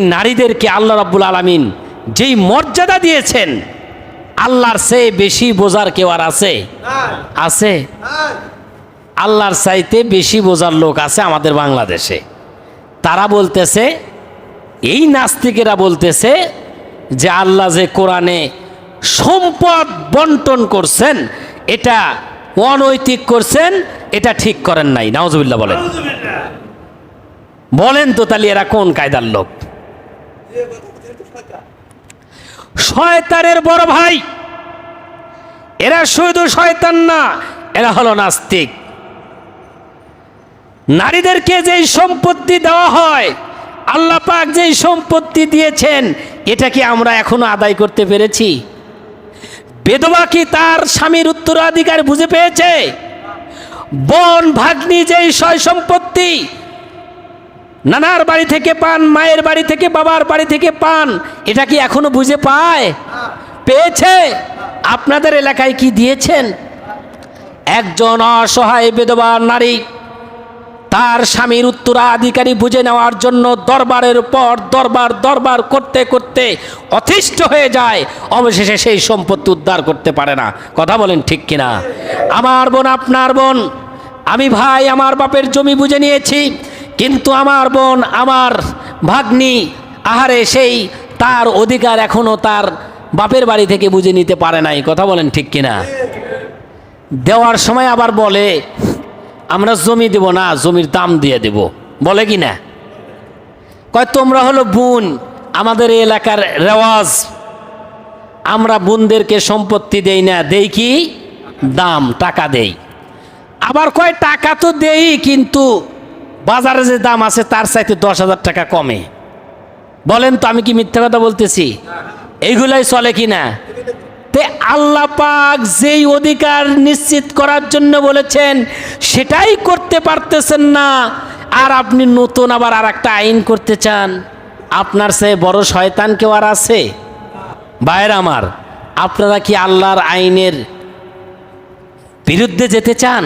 নারীদেরকে আল্লাহ রাব্বুল আলামিন যেই মর্যাদা দিয়েছেন আল্লাহর চেয়ে বেশি বোঝার কেউ আর আছে? আছে? আল্লাহর চাইতে বেশি বোঝার লোক আছে আমাদের বাংলাদেশে। তারা বলতেছে এই নাস্তিকেরা বলতেছে যে আল্লাহ যে কোরআনে সম্পদ বন্টন করছেন এটা অনৈতিক করছেন এটা ঠিক করেন নাই। নাওজবিল্লা বলেন। বলেন তো তাহলে এরা কোন কায়দার লোক? শয়তানের বড় ভাই। এরা শুধু শয়তান না, এরা হলো নাস্তিক। নারীদেরকে যেই সম্পত্তি দেওয়া হয়, আল্লাহ পাক যেই সম্পত্তি দিয়েছেন, এটা কি আমরা এখনও আদায় করতে পেরেছি? বেদবা কি তার স্বামীর উত্তরাধিকার বুঝে পেয়েছে? বন, ভাগ্নি যেই সয় সম্পত্তি নানার বাড়ি থেকে পান, মায়ের বাড়ি থেকে, বাবার বাড়ি থেকে পান, এটা কি এখনও বুঝে পায়? পেয়েছে? আপনাদের এলাকায় কি দিয়েছেন? একজন অসহায় বেদবা নারী, তার স্বামীর উত্তরাধিকারী বুঝে নেওয়ার জন্য দরবারের পর দরবার দরবার করতে করতে অতিষ্ঠ হয়ে যায়। অবশেষে সেই সম্পত্তি উদ্ধার করতে পারে না। কথা বলেন ঠিক কিনা? আমার বোন, আপনার বোন, আমি ভাই, আমার বাপের জমি বুঝে নিয়েছি। কিন্তু আমার বোন, আমার ভাগ্নি, আহারে সেই তার অধিকার এখনও তার বাপের বাড়ি থেকে বুঝে নিতে পারে নাই। কথা বলেন ঠিক কিনা? দেওয়ার সময় আবার বলে, আমরা জমি দেব না, জমির দাম দিয়ে দেব। বলে কি না? কয়, তোমরা হলো বোন, আমাদের এলাকার রেওয়াজ। আমরা বোনদেরকে সম্পত্তি দেই না, দেই কি? দাম, টাকা দেই। আবার কয়, টাকা তো দেই, কিন্তু বাজারে যে দাম আছে, তার চাইতে দশ হাজার টাকা কমে। বলেন তো, আমি কি মিথ্যা কথা বলতেছি? এইগুলাই চলে কি না তে আল্লাহ পাক যেই অধিকার নিশ্চিত করার জন্য বলেছেন, সেটাই করতে পারতেছেন না। আর আপনি নতুন আবার আর একটা আইন করতে চান। আপনার সে বড় শয়তান কেউ আর আছে? বাইরে আমার, আপনারা কি আল্লাহর আইনের বিরুদ্ধে যেতে চান?